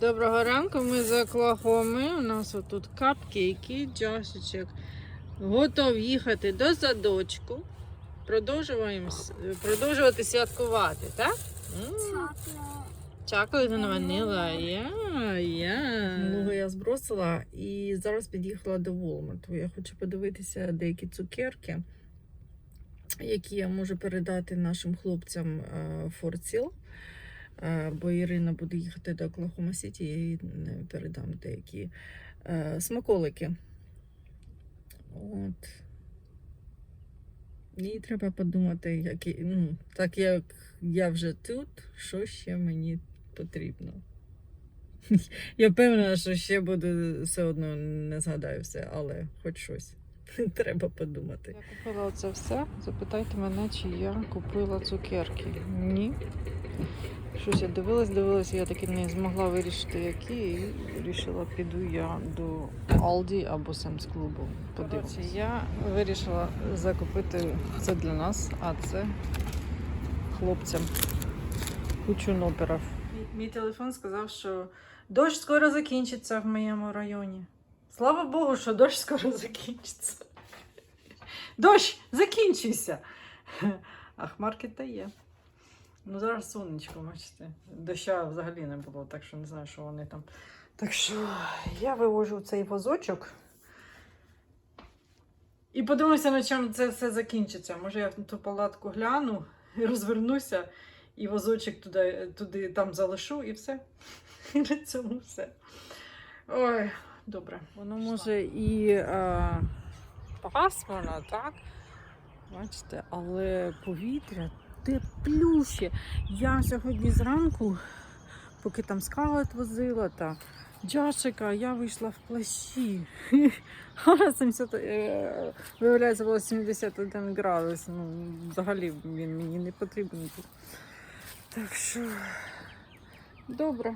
Доброго ранку, ми з Оклахоми. У нас отут капкейки, Джашечек. Готов їхати до садочку. Продовжуємо, продовжувати святкувати, так? Yeah, yeah. Минулого я збросила і зараз під'їхала до Walmart. Я хочу подивитися деякі цукерки, які я можу передати нашим хлопцям е, в Fort Sill. Е, Бо Ірина буде їхати до Оклахома Сіті, я їй не передам деякі е, смаколики. От. І треба подумати, які, ну, так як я вже тут, що ще мені потрібно. Я впевнена, що ще буду все одно не згадаю все, але хоч щось. Треба подумати. Я купила це все. Запитайте мене, чи я купила цукерки. Ні. Щось я дивилась, дивилась, я таки не змогла вирішити, які, і вирішила, піду я до Aldi або Sam's клубу. Подивитися. Я вирішила закупити це для нас, а це хлопцям. Кучу ноперів. Мій телефон сказав, що дощ скоро закінчиться в моєму районі. Слава Богу, що дощ скоро закінчиться. Дощ, закінчуйся! А хмарки та є. Ну, зараз сонечко, бачите. Доща взагалі не було, так що не знаю, що вони там. Так що я вивожу цей возочок. І подивимося, на чому це все закінчиться. Може, я в ту палатку гляну і розвернуся, і возочок туди, туди там залишу, і все. І на цьому все. Ой, добре. Воно може і е, пасмурно, так? Бачите, але повітря теплюще. Я сьогодні зранку, поки там скаут возила та Джашика, я вийшла в плащі. А 70, е, виявляється, було 71 градус. Ну, взагалі він мені не потрібен був. Так що добре,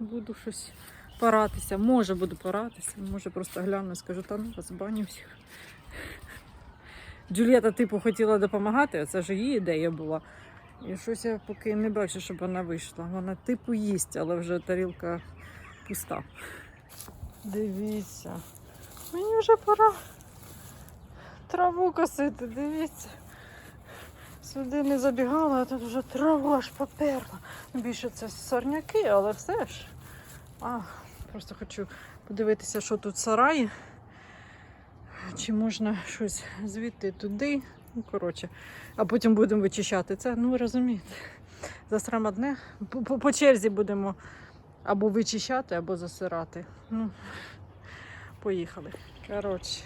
буду щось поратися. Може буду поратися, може просто гляну і скажу, та ну вас баню всіх. Джулієта, типу, хотіла допомагати, це ж її ідея була. І щось я поки не бачу, щоб вона вийшла. Вона типу їсть, але вже тарілка пуста. Дивіться. Мені вже пора траву косити, дивіться. Сюди не забігала, а тут вже трава аж поперла. Більше це сорняки, але все ж. А, просто хочу подивитися, що тут сараї. Чи можна щось звідти туди. Ну, коротше, а потім будемо вичищати це. Ну, ви розумієте. Засрам одне. По, черзі будемо або вичищати, або засирати. Ну, поїхали. Коротше,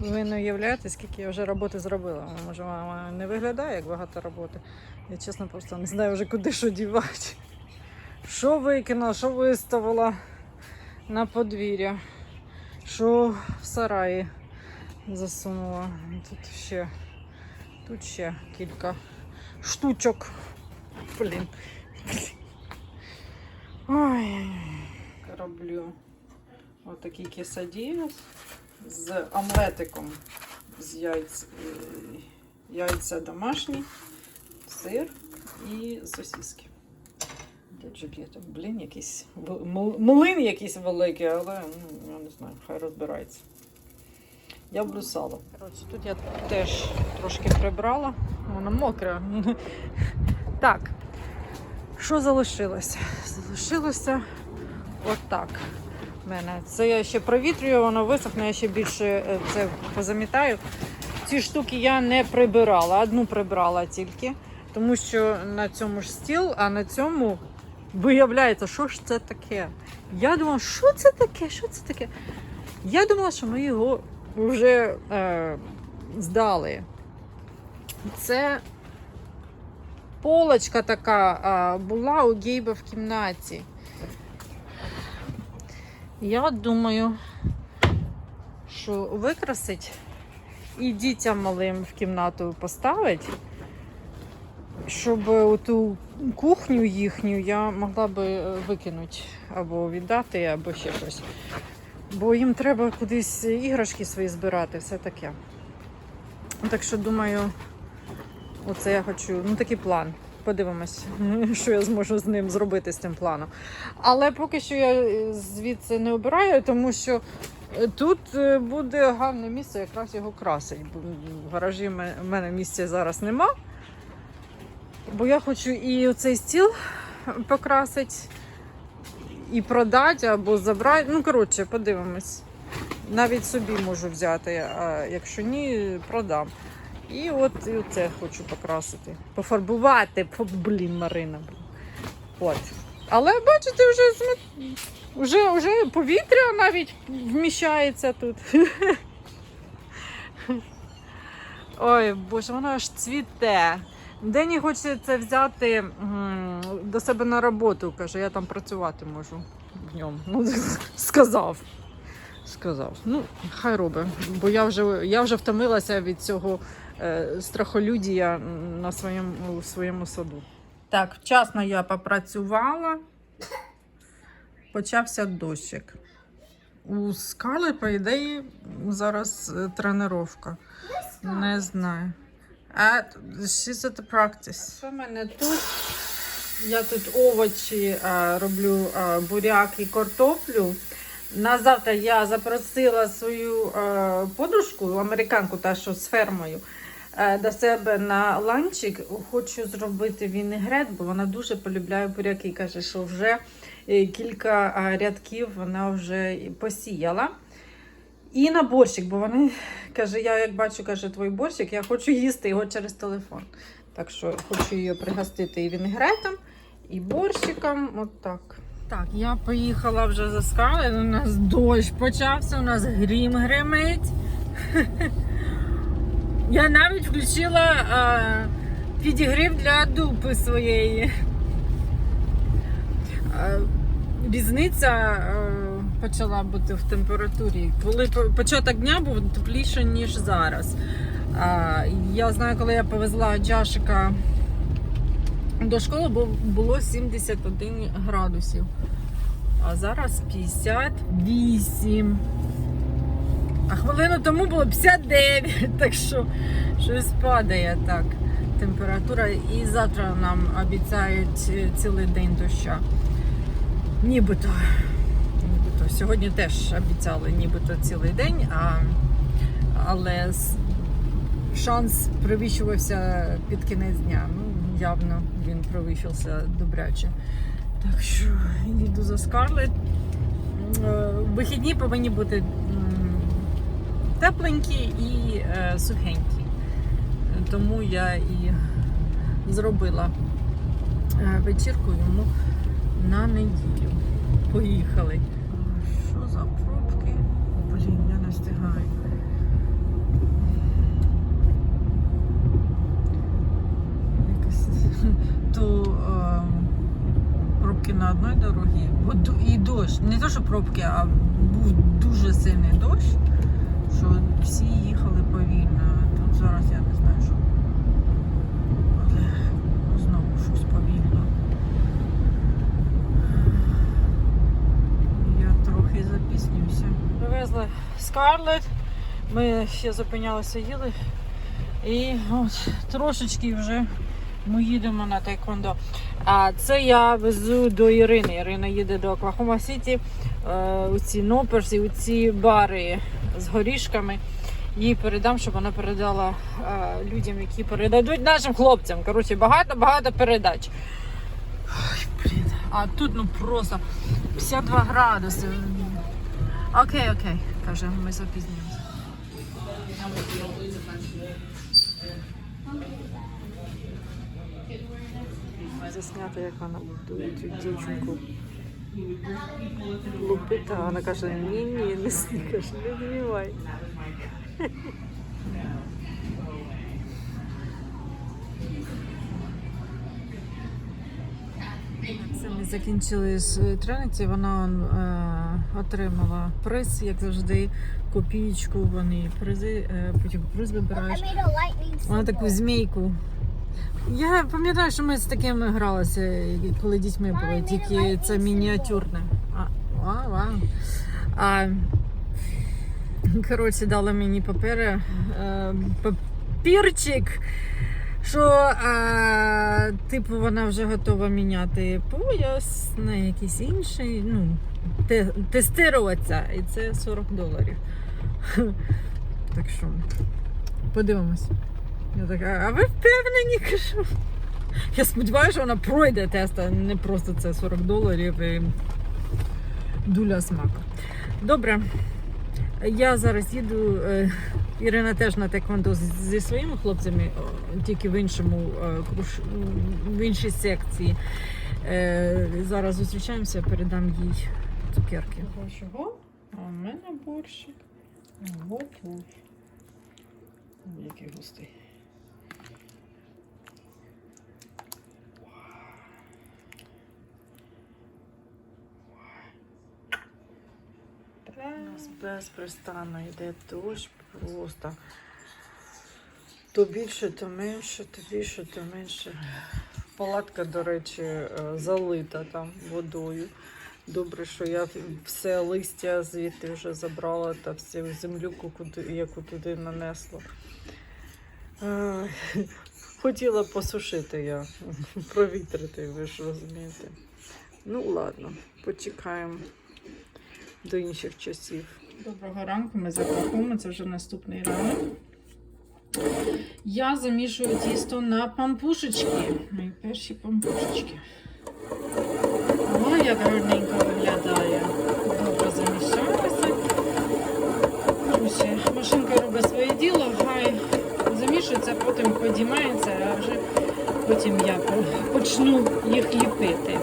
ви не уявляєте, скільки я вже роботи зробила. Може, не виглядає як багато роботи. Я чесно просто не знаю вже куди що дівати. Що викинула, що виставила на подвір'я, що в сараї засунула. Тут ще, тут ще кілька штучок. Блін. Ой, роблю отакий кесадіос з омлетиком, з яйць, е, яйця домашні, сир і сосиски. Джульєта. Блін, якийсь млин якийсь великий, але ну, я не знаю, хай розбирається. Я буду сало. Коротше, тут я теж трошки прибрала, воно мокре. Так, що залишилося? Залишилося отак. в мене. Це я ще провітрюю, воно висохне, я ще більше е, це позамітаю. Ці штуки я не прибирала, одну прибрала тільки, тому що на цьому ж стіл, а на цьому виявляється, що ж це таке. Я думала, що це таке? Що це таке? Я думала, що ми його вже е, здали. Це полочка така а, була у Гейба в кімнаті. Я думаю, що викрасить і дітям малим в кімнату поставить, щоб у кухню їхню я могла би е, викинути або віддати, або ще щось. Бо їм треба кудись іграшки свої збирати, все таке. Так що думаю, оце я хочу, ну такий план. подивимось, що я зможу з ним зробити з цим планом. Але поки що я е, звідси не обираю, тому що е, тут е, буде гарне місце якраз його красить. В гаражі в мене місця зараз нема. Бо я хочу і оцей стіл покрасити, і продати або забрати. Ну, коротше, подивимось. Навіть собі можу взяти, а якщо ні, продам. І от і це хочу покрасити. Пофарбувати. Блін, Марина. От. Але бачите, вже, вже, вже повітря навіть вміщається тут. Ой, боже, воно аж цвіте. Дені хоче це взяти до себе на роботу. Каже, я там працювати можу ньому. Ну, сказав. Сказав. Ну, хай робить. Бо я вже, я вже втомилася від цього е, страхолюдія на своєму, у своєму саду. Так, вчасно я попрацювала. Почався дощик. У скали, по ідеї, зараз е, тренування. Не знаю. А she's at the practice. Що в мене тут? Я тут овочі а, роблю а, буряк і картоплю. На завтра я запросила свою а, подружку, американку, та що з фермою, е, до себе на ланчик. Хочу зробити вінегрет, бо вона дуже полюбляє буряки. Каже, що вже е, кілька рядків вона вже посіяла. І на борщик, бо вони каже, я як бачу, каже, твій борщик, я хочу їсти його через телефон. Так що хочу її пригостити і вінегретом, і борщиком. От так. Так, я поїхала вже за скали, у нас дощ почався, у нас грім гримить. Я навіть включила підігрів для дупи своєї. Різниця почала бути в температурі. Коли початок дня був тепліше, ніж зараз. Я знаю, коли я повезла Джашика до школи, бу- було 71 градусів. А зараз 58. А хвилину тому було 59, так що щось падає так. Температура. І завтра нам обіцяють цілий день доща. Нібито. Нібито. Сьогодні теж обіцяли нібито цілий день, а, але шанс перевищувався під кінець дня. Ну, явно він перевищився добряче. Так що їду за Скарлет. Е, Вихідні повинні бути тепленькі і е, сухенькі. Тому я і зробила е, вечірку йому на неділю. Поїхали. За пробки? Блін, я не встигаю. То ем, пробки на одній дорогі, і дощ. Не те, що пробки, а був дуже сильний дощ, що всі їхали повільно. Тут зараз я не знаю, що. Але знову щось повільно. Я трохи. Привезли Скарлет. Ми ще зупинялися, їли. І от трошечки вже ми їдемо на Тайкондо. А це я везу до Ірини. Ірина їде до Оклахома Сіті. Е, у ці Ноперс і у ці бари з горішками. Їй передам, щоб вона передала е, людям, які передадуть нашим хлопцям. Коротше, багато-багато передач. Ой, блін. А тут ну просто 52 градуси. Окей, окей, каже, ми запізнюємося. Засняти, як вона готує цю дівчинку. Лупить, а вона каже, ні, ні, не сні, не знімай. Це ми закінчили з Трениці. Вона е, отримала приз, як завжди, копієчку. Вони призи, е, потім приз вибираєш. Вона таку змійку. Я пам'ятаю, що ми з такими гралися, коли дітьми були, тільки це мініатюрне. А, а, вау. А, коротше, дали мені папери, е, папірчик, що а, типу вона вже готова міняти пояс на якийсь інший. Ну, тестуватися, і це 40 доларів. Так що, подивимось. Я така, а ви впевнені? кажу. Я сподіваюся, що вона пройде тест, а не просто це 40 доларів і дуля смаку. Добре. Я зараз їду. е, Ірина теж на теквондо зі своїми хлопцями, тільки в іншому е, в іншій секції. Е, Зараз зустрічаємося, передам їй цукерки. Чого? А в мене борщик. Готов. Який густий. У нас безпрестанно йде дощ просто. То більше, то менше, то більше, то менше. Палатка, до речі, е, залита там водою. Добре, що я все листя звідти вже забрала та всю землюку, яку туди нанесла. Е, Хотіла посушити я, провітрити, ви ж розумієте. Ну, ладно, почекаємо до інших часів. Доброго ранку, ми за Кахуми, це вже наступний ранок. Я замішую тісто на пампушечки. Мої перші пампушечки. О, як гарненько виглядає. Добре замішалося. Короче, машинка робить своє діло, хай замішується, потім подіймається, а вже потім я почну їх ліпити.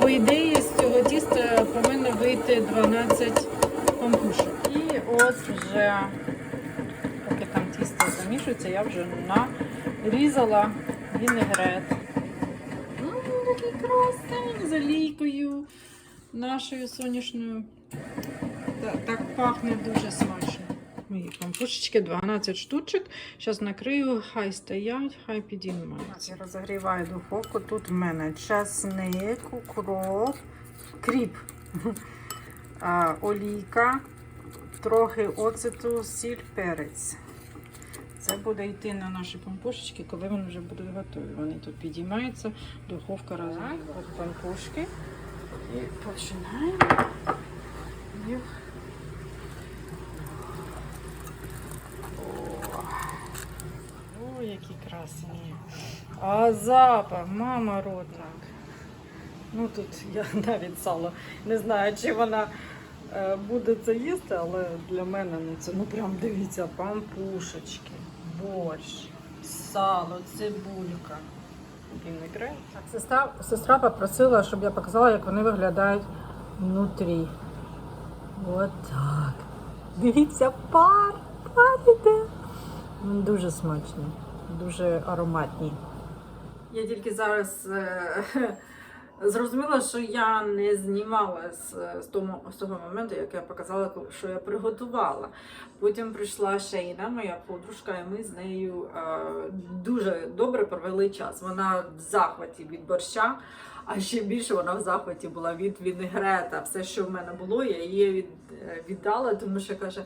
По ідеї, з цього тіста повинно вийти 12 пампушок. І от вже, поки там тісто замішується, я вже нарізала вінегрет. Який красень з олійкою нашою соняшною. Та- Так пахне дуже смачно. Мої пампушечки 12 штучок. Зараз накрию, хай стоять, хай підіймаються. Я розігріваю духовку. Тут в мене часник, укроп, кріп, олійка, трохи оцету, сіль, перець. Це буде йти на наші пампушечки, коли вони вже будуть готові. Вони тут підіймаються, духовка розігріває. От пампушки. І починаємо їх. О, які красні. А запах, мама родна. Ну тут я навіть сало не знаю, чи вона е, буде це їсти, але для мене ну це ну прям дивіться, пампушечки, борщ, сало, цибулька. Так, сестра, сестра попросила, щоб я показала, як вони виглядають внутрі. От так. Дивіться, пар, пар іде. Ну, Дуже смачні, дуже ароматні. Я тільки зараз е, зрозуміла, що я не знімала з, з, тому, з того моменту, як я показала, що я приготувала. Потім прийшла Шейна, моя подружка, і ми з нею е, дуже добре провели час. Вона в захваті від борща, а ще більше вона в захваті була від вінегрета. Все, що в мене було, я її від, е, віддала, тому що каже.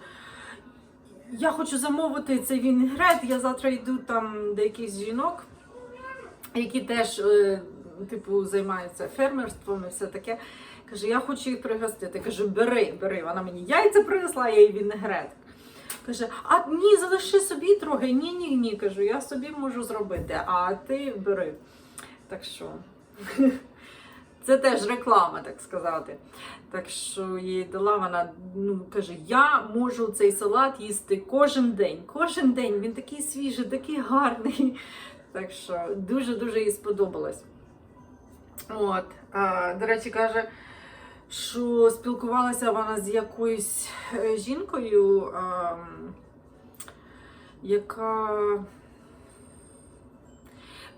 Я хочу замовити цей вінегрет. Я завтра йду там до якихось жінок, які теж, е, типу, займаються фермерством і все таке. Каже, я хочу їх пригостити. Кажу, бери, бери. Вона мені яйця принесла, я їй вінегрет. Каже, а ні, залиши собі трохи. Ні, ні, ні. Кажу, я собі можу зробити, а ти бери. Так що. Це теж реклама, так сказати. Так що їй дала вона, ну каже, я можу цей салат їсти кожен день. Кожен день він такий свіжий, такий гарний. Так що дуже-дуже їй сподобалось. От, до речі, каже, що спілкувалася вона з якоюсь е, жінкою, яка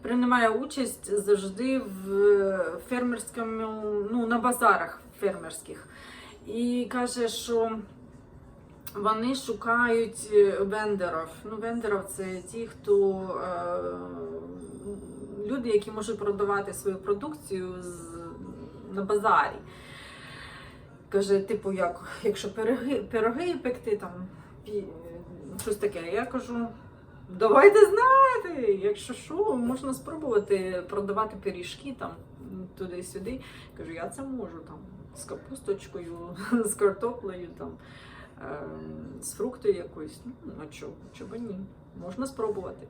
приймає участь завжди в фермерському, ну, на базарах фермерських. І каже, що вони шукають е. Ну, вендорів це ті, хто е, люди, які можуть продавати свою продукцію з, на базарі. Каже, типу, як, якщо пироги, пироги пекти, там, пі- щось таке. Я кажу, давайте знати. Якщо що, можна спробувати продавати пиріжки там туди-сюди. Кажу, я це можу там з капусточкою, з картоплею, там, ем, з фруктою якоюсь. Ну, а чого, чого ні? Можна спробувати.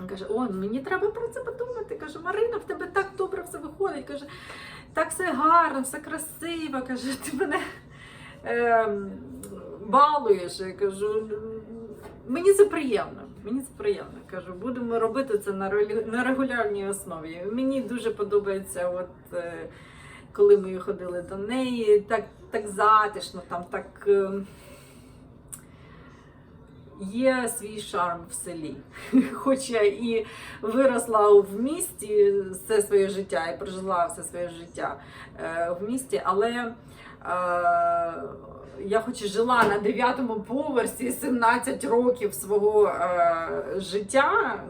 Він Каже, о, мені треба про це подумати. Каже, Марина, в тебе так добре все виходить. Каже, так все гарно, все красиво. Каже, ти мене ем, балуєш. Я кажу, мені це приємно. Мені це приємно. Кажу, будемо робити це на регу- на регулярній основі. Мені дуже подобається, от е, коли ми ходили до неї, так, так затишно, там так. Є свій шарм в селі. Хоч я і виросла в місті все своє життя і прожила все своє життя е, в місті, але е, я хоч і жила на дев'ятому поверсі 17 років свого е, життя.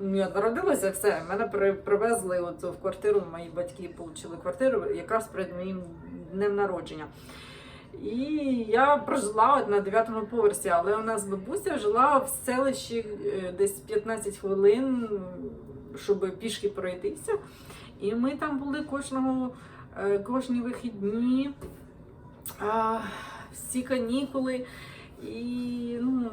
ну, Я народилася, все, мене при- привезли от в квартиру, мої батьки отримали квартиру якраз перед моїм днем народження. І я прожила на дев'ятому поверсі, але у нас бабуся жила в селищі е, десь 15 хвилин, щоб пішки пройтися. І ми там були кожного, е, кожні вихідні, всі канікули. І ну,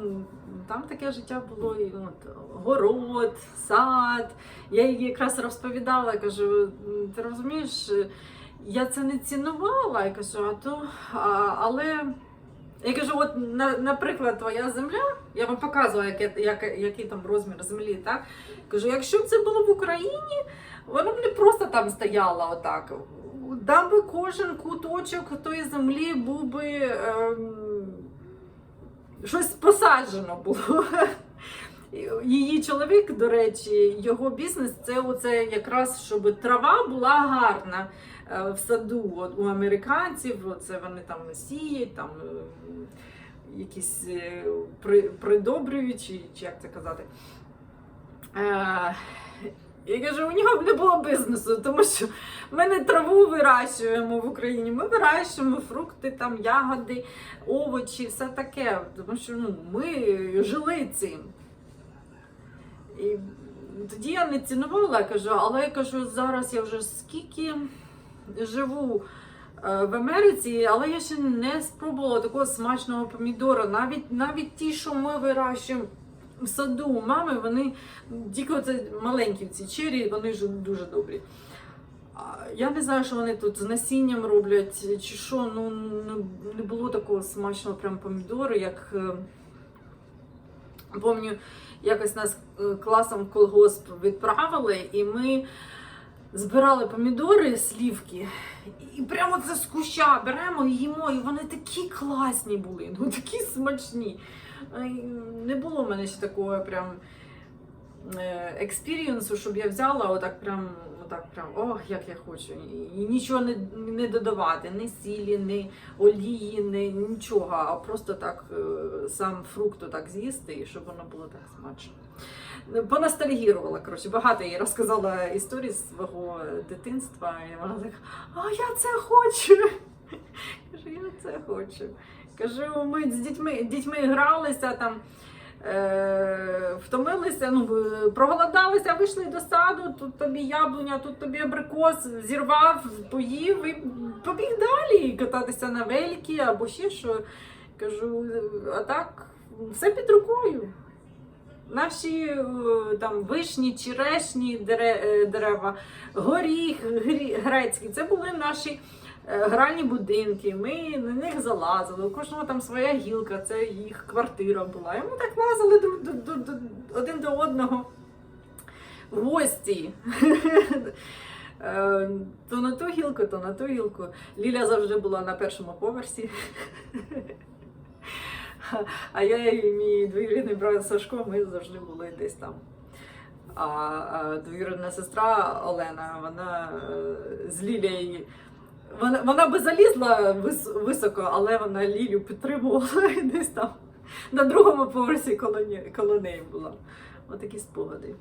там таке життя було і от, город, сад. Я їй якраз розповідала, кажу, ти розумієш, я це не цінувала. Я кажу, а то, а, але я кажу, от на, наприклад, твоя земля, я вам показувала, яке, як, який там розмір землі, так? Кажу, якщо б це було в Україні, воно б не просто там стояло отак. Там би кожен куточок тої землі був би ем, щось посаджено було. Її чоловік, до речі, його бізнес це оце якраз, щоб трава була гарна в саду. От у американців це вони там сіють, там е, якісь е, при, придобрюють, чи, як це казати. Е, я кажу, у нього б не було бізнесу, тому що ми не траву вирощуємо в Україні, ми вирощуємо фрукти, там, ягоди, овочі, все таке. Тому що ну, ми жили цим. І тоді я не цінувала, кажу, але я кажу, зараз я вже скільки живу е, в Америці, але я ще не спробувала такого смачного помідора. Навіть навіть ті, що ми вирощуємо в саду у мами, вони тільки оце маленькі ці чері, вони ж дуже добрі. Я не знаю, що вони тут з насінням роблять, чи що, ну не- не було такого смачного прям помідору, як. е, Пам'ятаю, якось нас е, класом в колгосп відправили, і ми збирали помідори, слівки, і прямо це з куща беремо і їмо, і вони такі класні були, ну такі смачні. Е, Не було в мене ще такого прям е, експірієнсу, щоб я взяла отак прям, отак прям, ох, як я хочу. І нічого не, не додавати, ні сілі, ні олії, ні нічого, а просто так е, сам фрукт так з'їсти, і щоб воно було так смачно. Поностальгірувала, коротше, багато їй розказала історій з свого дитинства, і вона так, а я це хочу. Кажу, я це хочу. Кажу, ми з дітьми, дітьми гралися там. Е, втомилися, ну, проголодалися, вийшли до саду, тут тобі яблуня, тут тобі абрикос, зірвав, поїв і побіг далі кататися на великі або ще що. Кажу, а так, все під рукою. Наші е, там вишні, черешні е, дерева, горіх, грецький, це були наші е, гральні будинки. Ми на них залазили. У кожного там своя гілка, це їх квартира була. І ми так лазили до, до, до, один до одного в гості. То на ту гілку, то на ту гілку. Ліля завжди була на першому поверсі. А я і мій двоюрідний брат Сашко, ми завжди були десь там. А, двоюрідна сестра Олена, вона е, з Лілією. Вона, вона би залізла вис, високо, але вона Лілю підтримувала десь там на другому поверсі коло неї була. Отакі спогади.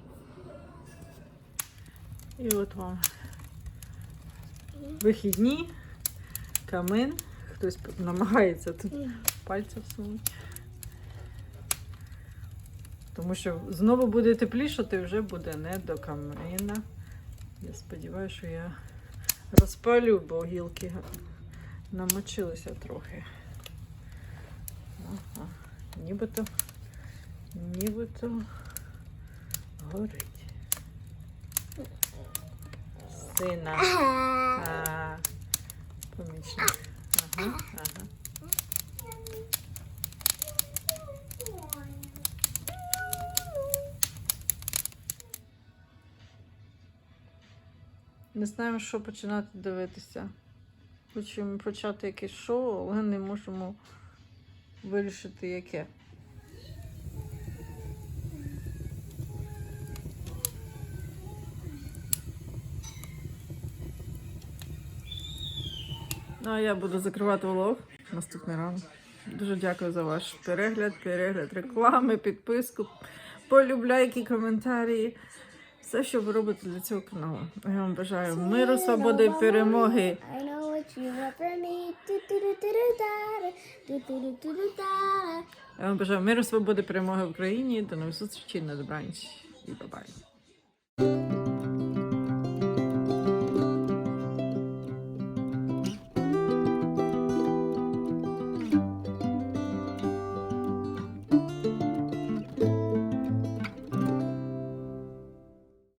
І от вам вихідні, камин. Хтось намагається тут пальця всунути. Тому що знову буде теплішати, вже буде не до камина. Я сподіваюся, що я розпалю, бо гілки намочилися трохи. Ага. Нібито, нібито горить. Сина. А, помічник. Ага, ага. Не знаємо, що починати дивитися. Хочемо почати якесь шоу, але не можемо вирішити яке. Ну, а я буду закривати влог наступний ранок. Дуже дякую за ваш перегляд, перегляд реклами, підписку, полюбляйки, коментарі. Все, що ви робите для цього каналу. Я вам бажаю миру, свободи перемоги. Я вам бажаю миру, свободи, перемоги в Україні. До нових зустрічей на добраніч і бабай.